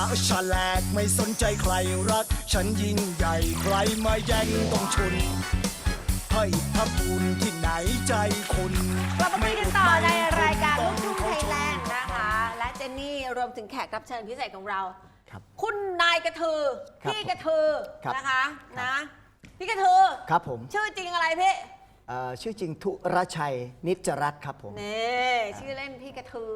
ะฉลกไม่สนใจใครรัก ฉันยิ่งใหญ่ใครมาแย่งต้องชนให้พระคุณที่ไหนใจคุณกลับมาคุยกันต่อในรายการลูกทุ่งไทยแลนด์นะคะ และเจนนี่รวมถึงแขกรับเชิญพิเศษของเรา ครับ คุณนายกระทือครับพี่กระทือครับนะคะครับ นะพี่กระทือครับผม ชื่อจริงอะไรพี่ เอ่อชื่อจริงธุรชัยนิจรัตน์ครับผม นี่ชื่อเล่นพี่กระทือ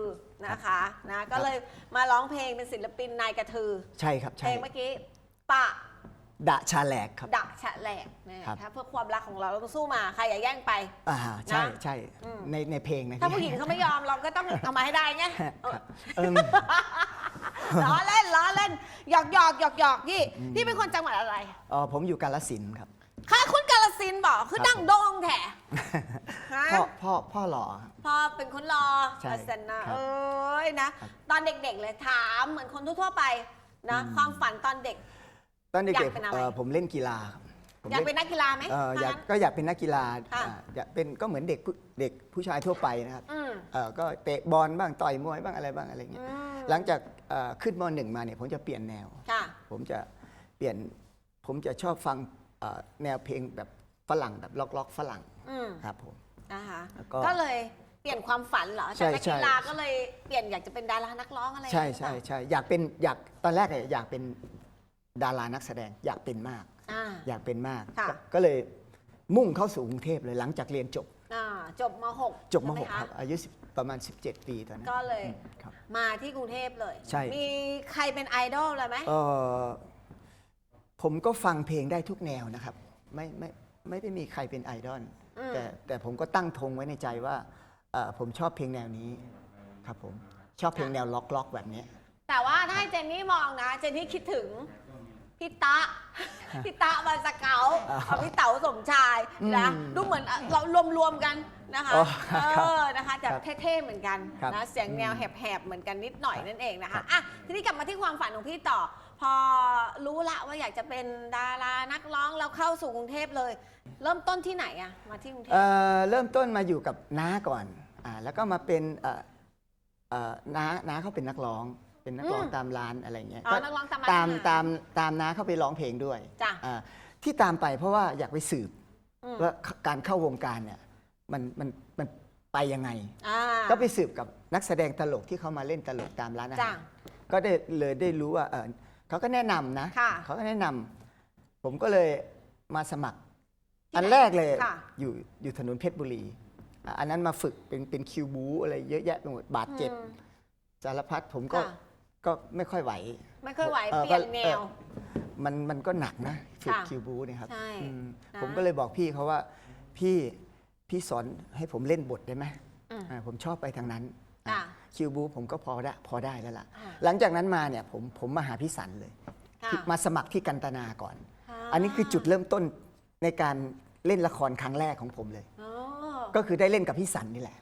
นะคะนะก็เลยมาร้องเพลงเป็นศิลปินนายกระทือ ใช่ครับเพใช่ลงเมื่อกี้ปะดะชาแหลกครับ ดักฉะแหลกนะครัคะบเพื่อความรักของเราเราต้องสู้มาใครอย่าแย่งไป อ่าใช่นะใช่อืม ในในเพลงนะถ้าผู้หญิงเขาไม่ยอมเราก็ต้องเอามาให้ได้ไงครับเออเอิ่มล้อเล่นล้อเล่นหยอกหยอกหยอกหยอกพี่พี่เป็นคนจังหวัดอะไร เอ่อผมอยู่กาลสินธุ์ครับใครคุณ กาลสินธุ์บอกคือครับดังโด่งแท้ฮะพ่อพ่อพ่อหล่อครับพอเป็นคนรอใช่ลาเซนนะครับ เอ้ยนะครับตอนเด็กๆเลยถามเหมือนคนทั่วๆไปนะความฝันตอนเด็ก ตอนเด็อยากกเป็นๆอะไร เอ่อผมเล่นกีฬาครับผมอยากล่เป็นนักกีฬาไหมเอ่ออยากถ้งั้น ก็อยากเป็นนักกีฬาค่ะ อ่าอยากเป็นก็เหมือนเด็กผู้เด็กผู้ชายทั่วไปนะครับอืมเอ่อก็เตะบอลบ้างต่อยมวยบ้างอะไรบ้างอะไรเงี้ยอืมหลังจากเอ่อขึ้นมหนึ่งมาเนี่ยผมจะเปลี่ยนแนว ค่ะ ผมจะเปลี่ยนผมจะชอบฟังเอ่อแนวเพลงแบบ ฝรั่งแบบล็อกล็อกๆฝรั่งอืมครับผม นะคะแล้วก็ก็เลยเปลี่ยนความฝันเหรอใช่จากนักใช่ กีฬาก็เลยเปลี่ยนอยากจะเป็นดารานักร้องอะไรใช่อย่างใช่เงี้ยใช่อยากเป็นอยากตอนแรกเนี่ยอยากเป็นดารานักแสดงอยากเป็นมาก อ่า อยากเป็นมากค่ะ ก็ก็เลยมุ่งเข้าสู่กรุงเทพเลยหลังจากเรียนจบอ่าจบม .6 จบม .6 ครับอายุ10ประมาณ 17 ปีตอนนั้นก็เลย อืมครับ มาที่กรุงเทพเลย ใช่ มีใครเป็นไอดอลเลยไหม เออผมก็ฟังเพลงได้ทุกแนวนะครับ ไม่ไม่ ไม่ได้มีใครเป็นไอดอลอืมแต่แต่ผมก็ตั้งธงไว้ในใจว่าเอ่อผมชอบเพลงแนวนี้ครับผมชอบเพลงแนวล็อกล็อกๆแบบเนี้ย แต่ว่าถ้าให้เจนนี่มองนะ เจนนี่คิดถึงพี่ตะ พี่ตะบานสเกาอ่ากับพี่เต๋าสมชายนะอืมดูเหมือนเรารวมๆกันนะคะอ๋อเอครับอนะคะแต่ครับเท่ๆเหมือนกันครับนะเสียงแนวแหบๆเหมือนกันนิดหน่อยนั่นเองนะครัคะบ อะทีนี้กลับมาที่ความฝันของพี่ต่อ พอรู้ละว่าอยากจะเป็นดารานักร้องแล้วเข้าสู่กรุงเทพเลย เริ่มต้นที่ไหนอะมาที่กรุงเทพ เอ่อเริ่มต้นมาอยู่กับน้าก่อนอ่าแล้วก็มาเป็นเอ่อเอ่อน้าน้าเขาเป็นนักร้อง เป็นนักร้องอืม ตามร้านอะไรเงี้ยอ๋อนักร้องตามร้านตามอาหารตามตามน้าเขาไปร้องเพลงด้วยจ้ะอ่าที่ตามไปเพราะว่าอยากไปสืบอืมว่าการเข้าวงการเนี่ยมันมันมันไปยังไง อ่าก็ไปสืบกับนักแสดงตลกที่เขามาเล่นตลกตามร้านอาจ้ะหารก็ได้เลยได้รู้ว่าเออ เขาก็แนะนำนะค่ะเขาก็แนะนำผมก็เลยมาสมัคร ที่อันไหนแรกเลยค่ะ อยู่อยู่ถนนเพชรบุรีอะอันนั้นมาฝึกเป็นเป็นคิวบูอะไรเยอะแยะไปหมดบาดเจ็บ อืม สารพัดผมก็ค่ะ ก็ไม่ค่อยไหว ไม่ค่อยไหวออเปลี่ยนก็แนว เออ มันมันก็หนักนะฝึกค่ะคิวบูเนี่ยครับใช่อืมนะ ผมก็เลยบอกพี่เขาว่าพี่พี่สอนให้ผมเล่นบทได้ไหมอืมอ่าผมชอบไปทางนั้น ค่ะ คิวบูผมก็พอได้พอได้แล้วล่ะค่ะ หลังจากนั้นมาเนี่ยผมผมมาหาพี่สันเลยค่ะที่มาสมัครที่กันตนาก่อนค่ะอันนี้คือจุดเริ่มต้นในการเล่นละครครั้งแรกของผมเลยอ๋อก็คือได้เล่นกับพี่สันนี่แหละ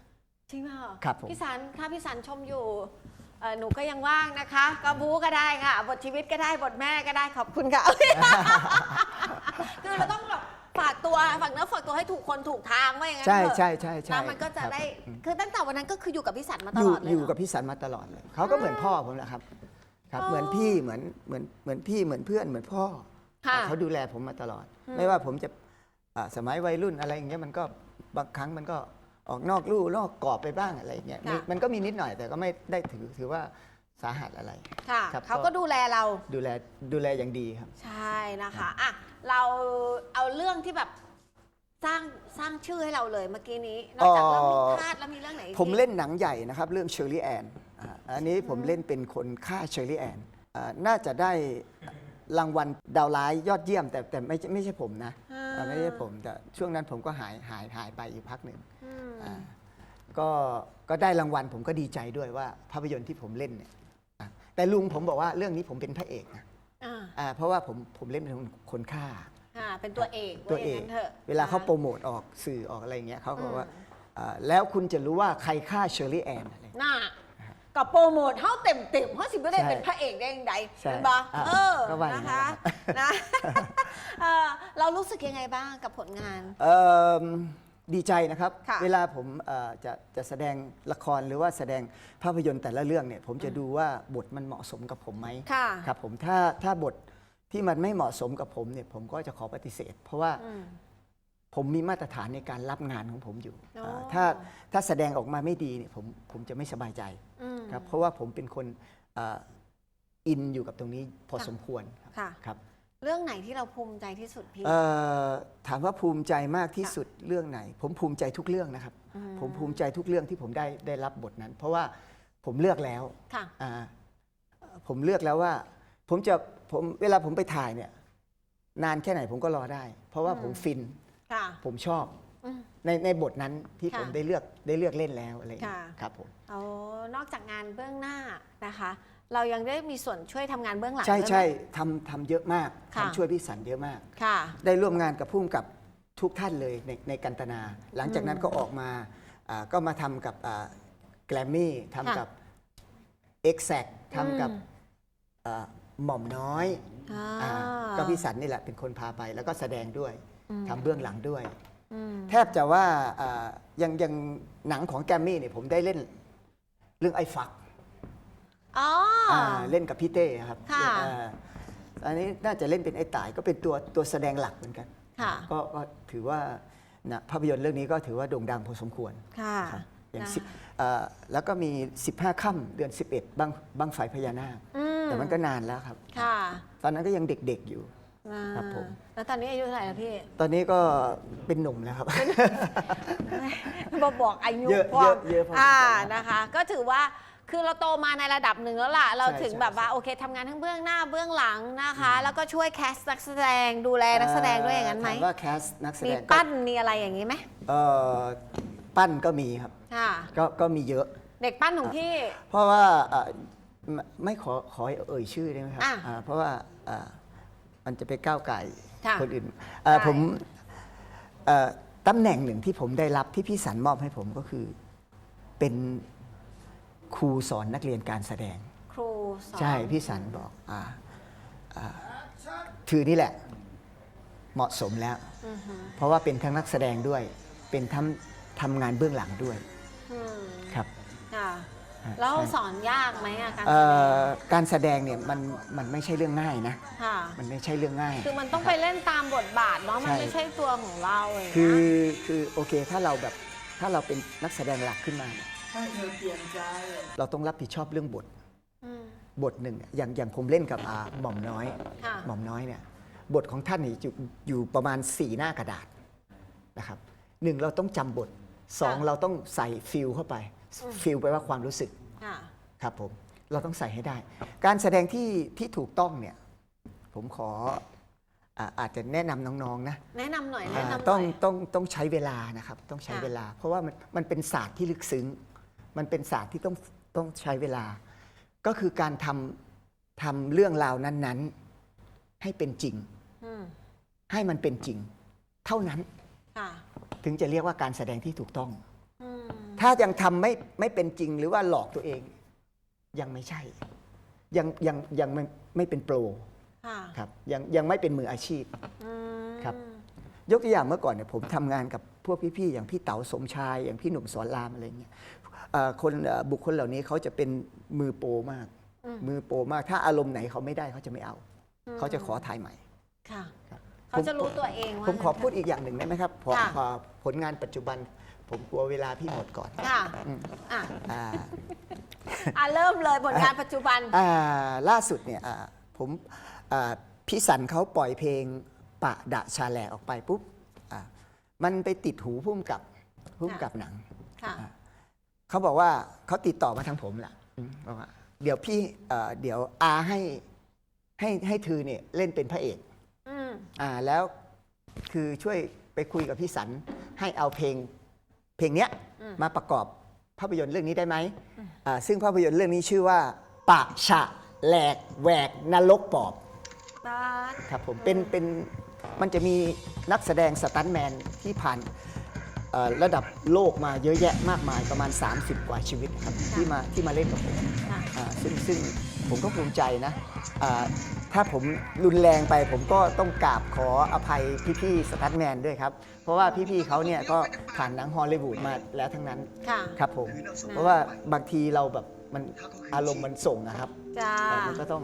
จริงเปล่าครับผมพี่สันถ้าพี่สันชมอยู่เอ่อหนูก็ยังว่างนะคะ ก็บู๊ก็ได้ค่ะ บทชีวิตก็ได้บทแม่ก็ได้ขอบคุณค่ะคือเราต้องแบบฝาก ตัวฝากเนื้อฝากตัวให้ถูกคนถูกทางว่าอย่างนั้นใช่เถอะใช่ใช่ใช่แล้วมันก็จะครับได้คือตั้งแต่วันนั้นก็คืออยู่กับพี่สันมาตอยู่ลอดเลยอยู่เหรกับพี่สันมาตลอดเลยเขาก็เหมือนพ่อผมแหละครับครับ อ๋อเหมือนพี่เหมือนเหมือนเหมือนพี่เหมือนเพื่อนเหมือนพ่อค่ะ เขาดูแลผมมาตลอดอืมไม่ว่าผมจะอ่าสมัยวัยรุ่นอะไรอย่างเงี้ยมันก็บางครั้งมันก็ออกนอกลู่นอกกรอบไปบ้างอะไรอย่างเงี้ยมีมันก็มีนิดหน่อยแต่ก็ไม่ได้ถือถือว่า สาหัสอะไร ค่ะครับเขาก็ก็ ดูแลเรา ดูแลดูแลอย่างดีครับ ใช่นะคะอะเราเอาเรื่องที่แบบสร้างสร้างชื่อให้เราเลยเมื่อกี้นี้นอกจากเรื่องลูกทาสแล้วมีเรื่องไหนอีกผมเล่นหนังใหญ่นะครับ เรื่องเชอร์รี่แอนอันนี้ผมเล่นเป็นคนฆ่าเชอร์รี่แอนน่าจะได้รางวัลดาวร้ายยอดเยี่ยม แต่แต่ไม่ใช่ไม่ใช่ผมนะอ่าอ่าไม่ใช่ผมแต่ช่วงนั้นผมก็หายหายหายไปอยู่พักหนึ่งอืมอ่าก็ก็ได้รางวัลผมก็ดีใจด้วยว่าภาพยนตร์ที่ผมเล่นเนี่ยอะ แต่ลุงผมบอกว่าเรื่องนี้ผมเป็นพระเอกนะอ่าอ่าเพราะว่าผมผมเล่นเป็นคนฆ่า อ่าเป็นตัวเอกตัวเอากย่างนั้นเถอะเวลาเขานะโปรโมทออกสื่อออกอะไรอย่างเงี้ยเขาก็บอกว่าอืมอ่าแล้วคุณจะรู้ว่าใครฆ่าเชอร์รี่แอนอะไร น่ากับโปรโมทเท่าเต็มเต็มๆเขาสิไม่ได้ใช่เป็นพระเอกได้ยังไงใช่เห็นปะอะเออก็ว่าอย่างนะนั้คะนนะ เออเรารู้สึกยังไงบ้างกับผลงาน เอิ่ม ดีใจนะครับ ค่ะเวลาผมเอ่อจะจะแสดงละครหรือว่าแสดงภาพยนตร์แต่ละเรื่องเนี่ยผมจะดูว่าบทมันเหมาะสมกับผมไหมค่ะครับผมถ้าถ้าบทที่มันไม่เหมาะสมกับผมเนี่ยผมก็จะขอปฏิเสธ เพราะว่าอืมผมมีมาตรฐานในการรับงานของผมอยู่อ๋ออ่าถ้าถ้าแสดงออกมาไม่ดีเนี่ยผมผมจะไม่สบายใจอืม ครับเพราะว่าผมเป็นคนอ่าอินอยู่กับตรงนี้พอค่ะ สมควรค่ะ ครับ เรื่องไหนที่เราภูมิใจที่สุดพี่ เอ่อถามว่าภูมิใจมากที่สุดเรื่องไหน ผมภูมิใจทุกเรื่องนะครับ อืม ผมภูมิใจทุกเรื่องที่ผมได้ได้รับบทนั้น เพราะว่าผมเลือกแล้วค่ะ อ่าผมเลือกแล้วว่า ผมจะผมเวลาผมไปถ่ายเนี่ยนานแค่ไหนผมก็รอได้ เพราะว่าอืมผมฟินค่ะ ผมชอบอืม ในในบทนั้นที่ค่ะผมได้เลือกได้เลือกเล่นแล้วอะไรอย่างเงี้ยค่ะ ครับผมโอ้นอกจากงานเบื้องหน้านะคะ เรายังได้มีส่วนช่วยทำงานเบื้องหลังใช่ด้วยไหม ใช่ทำทำเยอะมากค่ะ ทำช่วยพี่สันเยอะมาก ค่ะ ได้ร่วมงานกับพุ่มกับทุกท่านเลยในในกันตนา หลังจากนั้นก็ออกมาอ่าก็มาทำกับแกรมมี่ทำกับ e x a c t ทำกับอืมอ่าหม่อมน้อยอ่าอ่าก็พี่สันนี่แหละเป็นคนพาไป แล้วก็แสดงด้วยอืมทำเบื้องหลังด้วย อืมแทบจะว่าอ่ายังยังหนังของแกรมมี่เนี่ยผมได้เล่นเรื่องไอ้ฟัก อ๋อออ่าเล่นกับพี่เต้ครับค่ะเอ่ออันนี้น่าจะเล่นเป็นไอ้ต่ายก็เป็นตัวตัวแสดงหลักเหมือนกันค่ะ ก็ก็ถือว่านะภาพยนตร์เรื่องนี้ก็ถือว่าโด่งดังพอสมควรค่ะครับอย่างนะสิบเอ่อแล้วก็มี 15ค่ำเดือน 11บังบังไฟพญานาคอืมแต่มันก็นานแล้วครับ ค่ะตอนนั้นก็ยังเด็กๆอยู่อ่าครับผม แล้วตอนนี้อายุเท่าไหร่แล้วพี่ ตอนนี้ก็เป็นหนุ่มแล้วครับบอกบอกอายุเยอะพอเยอะเยอะพอสมควรอ่าแล้วนะคะ ก็ถือว่า คือเราโตมาในระดับหนึ่งแล้วล่ะ เราใช่ถึงใช่แบบว่าใช่โอเคทำงานทั้งเบื้องหน้าเบื้องหลังนะคะ แล้วก็ช่วยแคสนักแสดงดูแลนักแสดงด้วยอย่างนั้นไหมถามว่าแคสนักแสมีดงก็ปั้นมีอะไรอย่างนี้ไหมเอ่อปั้นก็มีครับค่ะก็ก็มีเยอะ เด็กปั้นของพี่ เพราะว่าเอ่อไม่ไม่ขอขอเอ่ยชื่อได้ไหมครับอะอ่าเพราะว่าอ่ามันจะไปก้าวไก่ค่ะคนอื่นเอ่อได้ ผมเอ่อตำแหน่งหนึ่งที่ผมได้รับที่พี่สันมอบให้ผมก็คือ เป็น ครูสอนนักเรียนการแสดง ครูสอน ใช่พี่สันบอกอาอ่าถือนี่แหละเหมาะสมแล้ว อือหือเพราะว่าเป็นทั้งนักแสดงด้วย เป็นทำทำงานเบื้องหลังด้วยอืมครับค่ะอ่าแล้วใช่สอนยากไหมอะการแสเอ่ดองการแสดงเนี่ยมันมันไม่ใช่เรื่องง่ายนะ ค่ะ มันไม่ใช่เรื่องง่าย คือมันต้องไปเล่นตามบทบาทเนาะมันใช่ ไม่ใช่ตัวของเราอย่างคืเงี้อยคือโอเคถ้าเราแบบถ้าเราเป็นนักแสดงหลักขึ้นมาเนี่ย เราต้องรับผิดชอบเรื่องบทมบทหนึ่งอย่างอย่างผมเล่นกับอ่าหม่อมน้อย ค่ะ หม่อมน้อยเนี่ยบทของท่านนี่อยู่อยู่ประมาณ 4 หน้ากระดาษนะครับหนึ่งเราต้องจำบทสองค่ะ เราต้องใส่ฟิลเข้าไปฟิลไปลว่าความรู้สึก ค่ะ ครับผม เราต้องใส่ให้ได้ การแสดงที่ที่ถูกต้องเนี่ย ผมขออ่าอาจจะแนะนำน้องๆนะแนะนำหน่อยอ่าแนะนำหต้น่องอยต้องต้องใช้เวลานะครับ ต้องใช้ค่ะ เวลา เพราะว่ามันมันเป็นศาสตร์ที่ลึกซึ้ง มันเป็นศาสตร์ที่ต้องต้องใช้เวลา ก็คือการทำทำเรื่องราวนั้น ๆ ให้เป็นจริงอืมให้มันเป็นจริง เท่านั้นค่ะถึงจะเรียกว่าการแสดงที่ถูกต้องอืมถ้ายังทำไม่ไม่เป็นจริงหรือว่าหลอกตัวเอง ยังไม่ใช่ ยังยังยังไม่ไม่เป็นโปรค่ะครับยังยังไม่เป็นมืออาชีพอืมครับ ยกตัวอย่างเมื่อก่อนเนี่ยผมทำงานกับพวกพี่ๆอย่างพี่เต๋าสมชาย อย่างพี่หนุ่มสอนรามอะไรเงี้ยเอ่อ คนเอ่อบุคคลเหล่านี้เขาจะเป็นมือโปรมากอืมมือโปรมาก ถ้าอารมณ์ไหนเขาไม่ได้เขาจะไม่เอา เขาจะขอถ่ายใหม่ค่ะครับเขาจะรู้ตัวเองว่าผมขอพูดอีกอย่างหนึ่งได้ไหมครับพอค่ะพอผลงานปัจจุบัน ผมกลัวเวลาพี่หมดก่อนค่ะอืมอะอ่าอะเริ่มเลยผลงานปัจจุบันอ่าล่าสุดเนี่ยอ่าผมอ่าพี่สันเขาปล่อยเพลงปะดะชาแหลออกไปปุ๊บอ่ามันไปติดหูพุ่มกับพุ่มกับหนังค่ะ เขาบอกว่าเขาติดต่อมาทางผมแหละอืมบอกว่าเดี๋ยวพี่เอ่อเดี๋ยวอาให้ให้ให้เธอเนี่ยเล่นเป็นพระเอกอืมอ่าแล้วคือช่วยไปคุยกับพี่สันให้เอาเพลงเพลงเนี้ยอืม มาประกอบภาพยนตร์เรื่องนี้ได้ไหมอ่าซึ่งภาพยนตร์เรื่องนี้ชื่อว่าปะฉะแหลกแหวกนรกปอบบ้านครับผมเป็นเป็นมันจะมีนักแสดงสตันท์แมนที่ผ่านเอ่อ ระดับโลกมาเยอะแยะมากมายประมาณ 30 กว่าชีวิตครับที่มาที่มาเล่นกับผมค่ะอ่าซึ่งซึ่งผมก็ภูมิใจนะอ่าถ้าผมรุนแรงไปผมก็ต้องกราบขออภัยพี่ๆสตัทแมนด้วยครับ เพราะว่าพี่ๆเขาเนี่ยก็ผ่านหนังฮอลลีวูดมาแล้วทั้งนั้นค่ะครับผมเพราะว่าบางทีเราแบบมันอารมณ์มันส่งนะครับจ้าแต่มันก็ต้อง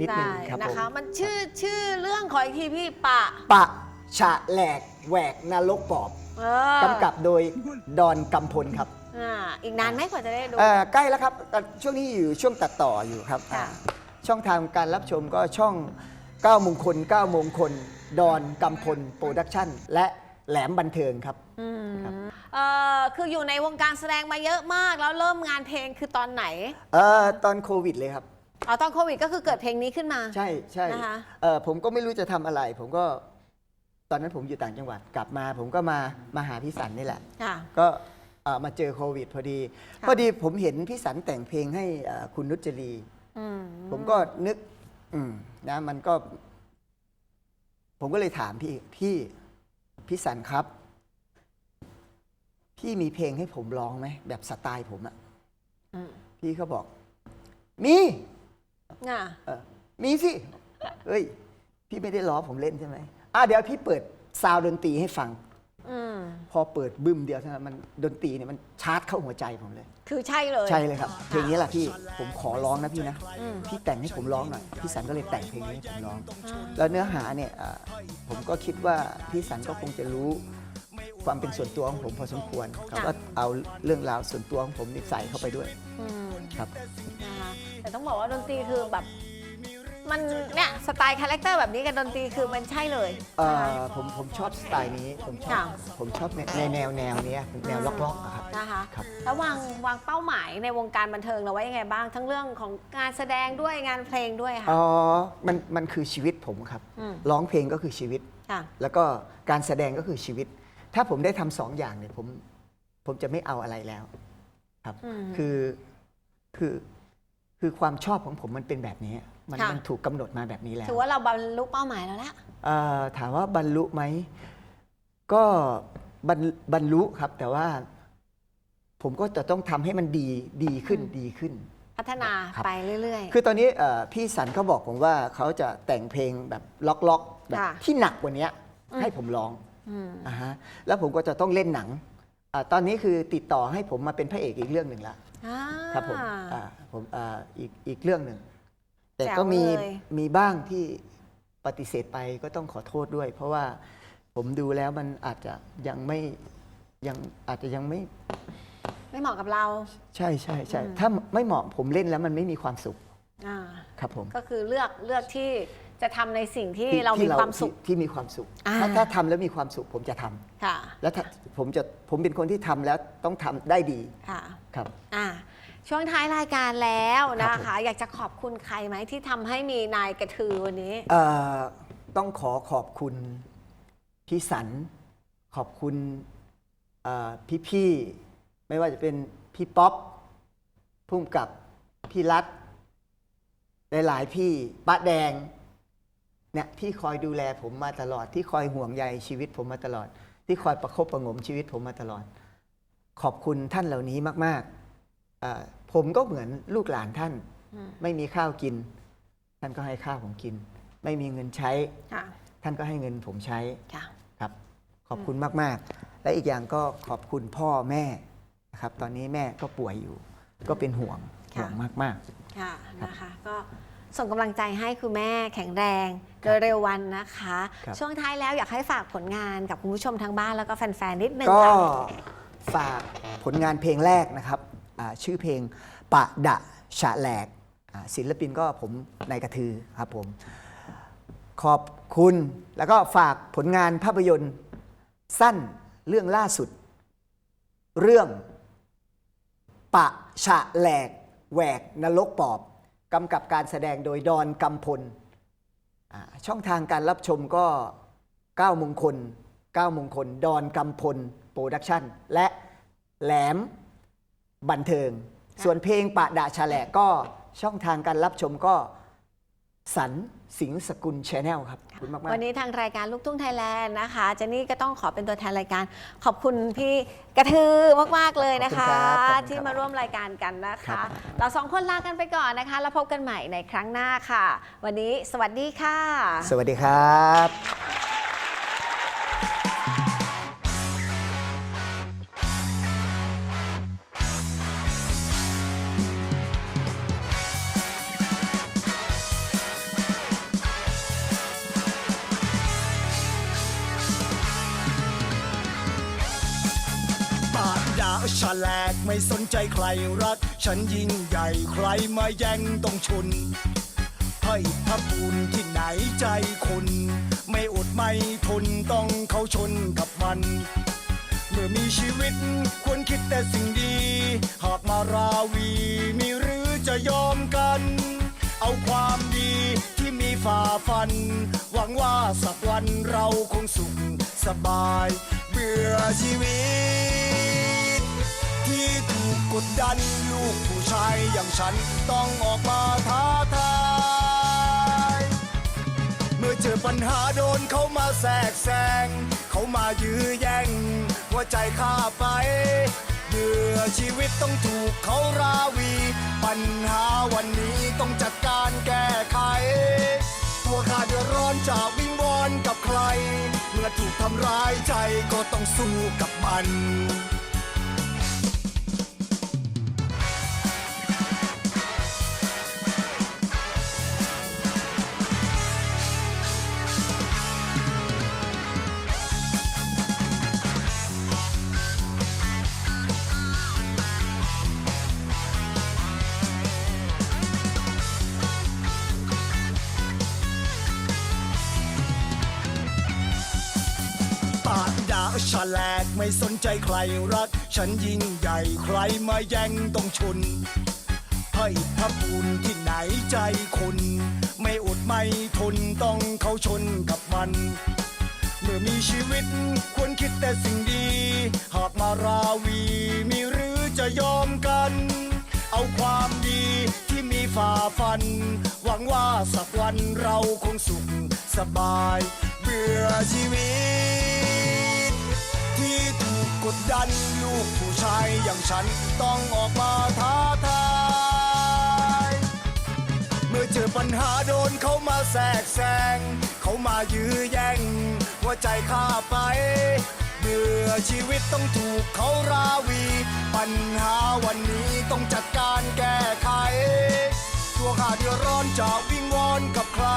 นิดนึงได้ครับนะผมคะมันชื่อชื่อเรื่องขออีกทีพี่ปะ ปะฉะแหลกแหวกนรกปอบ เออกำกับโดยดอนกำพลครับอ่าอีกนานไหมกว่าจะได้ดู เอ่อใกล้แล้วครับตอนช่วงนี้อยู่ช่วงตัดต่ออยู่ครับค่ะ อ่าช่องทางการรับชมก็ช่อง9มงคล9มงคล ดอนกำพลโปรดักชั่น และแหลมบันเทิงครับอืมครับ เอ่อคืออยู่ในวงการแสดงมาเยอะมาก แล้วเริ่มงานเพลงคือตอนไหนเอ่อตอนโควิดเลยครับ อ๋อตอนโควิดก็คือเกิดเพลงนี้ขึ้นมา ใช่ใช่นะคะ เอ่อผมก็ไม่รู้จะทำอะไร ผมก็ ตอนนั้นผมอยู่ต่างจังหวัดกลับมา ผมก็มามาหาพี่สันนี่แหละ ค่ะ ก็เอ่อมาเจอโควิดพอดี ค่ะ พอดีผมเห็นพี่สันแต่งเพลงให้เอ่อคุณนุชจรี อืมผมก็นึก อืมนะมันก็ ผมก็เลยถามพี่พี่พี่สันครับ พี่มีเพลงให้ผมร้องไหมแบบสไตล์ผมอะอืมพี่เขาบอก มีอะ เออมีสิเฮ้ย พี่ไม่ได้ล้อผมเล่นใช่ไหม อะเดี๋ยวพี่เปิดซาวด์ดนตรีให้ฟัง อืมพอเปิดบึ้มเดียวเท่านั้นมันดนตรีเนี่ยมันชาร์จเข้าหัวใจผมเลย คือใช่เลยใช่เลยครับเพลงนี้แหละพี่ผมขอร้องนะพี่นะอืมพี่แต่งให้ผมร้องหน่อยพี่สันก็เลยแต่งเพลงนี้ให้ผมร้องอ่าแล้วเนื้อหาเนี่ยอ่าผมก็คิดว่าพี่สันก็คงจะรู้ความเป็นส่วนตัวของผมพอสมควรเขาก็เอาเรื่องราวส่วนตัวของผมนี่ใส่เข้าไปด้วยอืมครับ นะคะแต่ต้องบอกว่าดนตรีคือแบบ มันเนี่ยสไตล์คาแรคเตอร์แบบนี้กับดนตรีคือมันใช่เลย เอ่นะคะอผมผมชอบสไตล์นี้ผมชอค่ะบผมชอบในในแนวแนวเนี้ยแนวล็อกๆอะครับ นะคะครับ แล้ววางวางเป้าหมายในวงการบันเทิงเราไว้ยังไงบ้าง ทั้งเรื่องของงานแสดงด้วยงานเพลงด้วยค่ะ อ๋อมันมันคือชีวิตผมครับ อืม ร้องเพลงก็คือชีวิต ค่ะ แล้วก็การแสดงก็คือชีวิต ถ้าผมได้ทำสองอย่างเนี่ยผมผมจะไม่เอาอะไรแล้วครับ อืม คือคือคือความชอบของผมมันเป็นแบบนี้ มันค่ะ มันถูกกำหนดมาแบบนี้แล้วถือว่าเราบรรลุเป้าหมายแล้วละเอ่อถามว่าบรรลุไหม ก็บรรบรรลุครับ แต่ว่า ผมก็จะต้องทำให้มันดีดีขึ้นดีขึ้น พัฒนาครับ ไปเรื่อย คือตอนนี้เอ่อพี่สันเขาบอกผมว่าเขาจะแต่งเพลงแบบล็อกๆแบบค่ะที่หนักกว่านี้อืม ให้ผมร้องๆอืมอ่าฮะแล้วผมก็จะต้องเล่นหนังอาตอนนี้คือติดต่อให้ผมมาเป็นพระเอกอีกเรื่องหนึ่งละ อ่า ครับผมอ่าผมอ่าอีกอีกเรื่องหนึ่ง แต่แจ๋วก็มีเลย มีบ้างที่ปฏิเสธไปก็ต้องขอโทษด้วย เพราะว่าผมดูแล้วมันอาจจะยังไม่ยังอาจจะยังไม่ ไม่เหมาะกับเราใช่ใช่ใช่อืมถ้าไม่เหมาะผมเล่นแล้วมันไม่มีความสุขอ่าครับผม ก็คือเลือกเลือกที่จะทำในสิ่งที่เรามีความสุข ที่ที่มีความสุข อ่า ถ้าถ้าทำแล้วมีความสุขผมจะทำค่ะ แล้วถ้าผมจะผมเป็นคนที่ทำแล้วต้องทำได้ดีค่ะ ครับ อ่า ช่วงท้ายรายการแล้วนะครัคะบผมอยากจะขอบคุณใครไหมที่ทำให้มีนายกระทือวันนี้ เอ่อต้องขอขอบคุณพี่สัน ขอบคุณพี่อพี่ๆไม่ว่าจะเป็นพี่ป๊อปพุ่มกับพี่รัฐหลายๆพี่ป้าแดงเนี่ยที่คอยดูแลผมมาตลอด ที่คอยห่วงใยชีวิตผมมาตลอด ที่คอยประคบประหงมชีวิตผมมาตลอด ขอบคุณท่านเหล่านี้มากๆเอ่อ ผมก็เหมือนลูกหลานท่านอืมไม่มีข้าวกิน ท่านก็ให้ข้าวผมกิน ไม่มีเงินใช้ค่ะท่านก็ให้เงินผมใช้ค่ะครับ ขอบคุณมาก ๆ และอีกอย่างก็ขอบคุณพ่อแม่นะครับตอนนี้แม่ก็ป่วยอยู่ ก็เป็นห่วงค่ะห่วงมากค่ะนะคะก็ส่งกำลังใจให้คุณแม่แข็งแรงโดยเร็ววันนะคะครับช่วงท้ายแล้วอยากให้ฝากผลงานกับคุณผู้ชมทางบ้านแล้วก็แฟน ๆ นิดนึๆงก็ค่ะฝากผลงานเพลงแรกนะครับอ่า ชื่อเพลงปะดะฉะแหลกศิลปินก็ผมนายกระทือครับผม ขอบคุณแล้วก็ฝากผลงานภาพยนตร์สั้นเรื่องล่าสุด เรื่อง ปะฉะแหลกแหวกนรกปอบกำกับการแสดงโดยดอนกำพล ช่องทางการรับชมก็9มงคล9มงคล ดอนกำพล โปรดักชั่น และแหลม บันเทิงค่ะส่วนเพลงปะดะฉะแหลกก็ช่องทางการรับชมก็สันสิงห์สกุลชาแนลครับขอบคุณมากๆวันนี้ทางรายการลูกทุ่งไทยแลนด์นะคะเจนนี่ก็ต้องขอเป็นตัวแทนรายการ ขอบคุณพี่กระทือมาก ๆ เลยนะคะ ขอบคุณครับขอบคุณครับที่มาร่วมรายการกันนะครัคะ บ เราสองคนลากันไปก่อนนะคะ แล้วพบกันใหม่ในครั้งหน้าค่ะ วันนี้สวัสดีค่ะสวัสดีครับาฉลกไม่สนใจใครรัก ฉันยิ่งใหญ่ใครมาแย่งต้องชน ให้พระปูนที่ไหนใจคน ไม่อดไม่ทนต้องเขาชนกับมัน เมื่อมีชีวิตควรคิดแต่สิ่งดี หากมาราวีมีหรือจะยอมกัน เอาความดีที่มีฝ่าฟัน หวังว่าสักวันเราคงสุขสบาย เบื่อชีวิต ที่ถูกกดดันลูกผู้ชายอย่างฉันต้องออกมาท้าทายเมื่อเจอปัญหาโดนเขามาแทรกแซงเขามายื้อแย่งหัวใจข้าไปเบื่อชีวิตต้องถูกเขาราวี ปัญหาวันนี้ต้องจัดการแก้ไขตัวข้าเดือดร้อนจากวิงวอนกับใคร เมื่อถูกทำร้ายใจก็ต้องสู้กับมัน ด่าฉลกไม่สนใจใครรัก ฉันยิ่งใหญ่ใครมาแย่งต้องชนให้พระปูนที่ไหนใจคน ไม่อดไม่ทนต้องเขาชนกับมัน เมื่อมีชีวิตควรคิดแต่สิ่งดี หากมาราวีมีหรือจะยอมกัน เอาความดีที่มีฝ่าฟัน หวังว่าสักวันเราคงสุขสบาย เบื่อชีวิต ที่ถูกกดดันลูกผู้ชายอย่างฉันต้องออกมาท้าทายเมื่อเจอปัญหาโดนเขามาแทรกแซงเขามายื้อแย่งหัวใจข้าไปเบื่อชีวิตต้องถูกเขาราวี ปัญหาวันนี้ต้องจัดการแก้ไข ตัวข้าเดือดร้อนจากวิงวอนกับใคร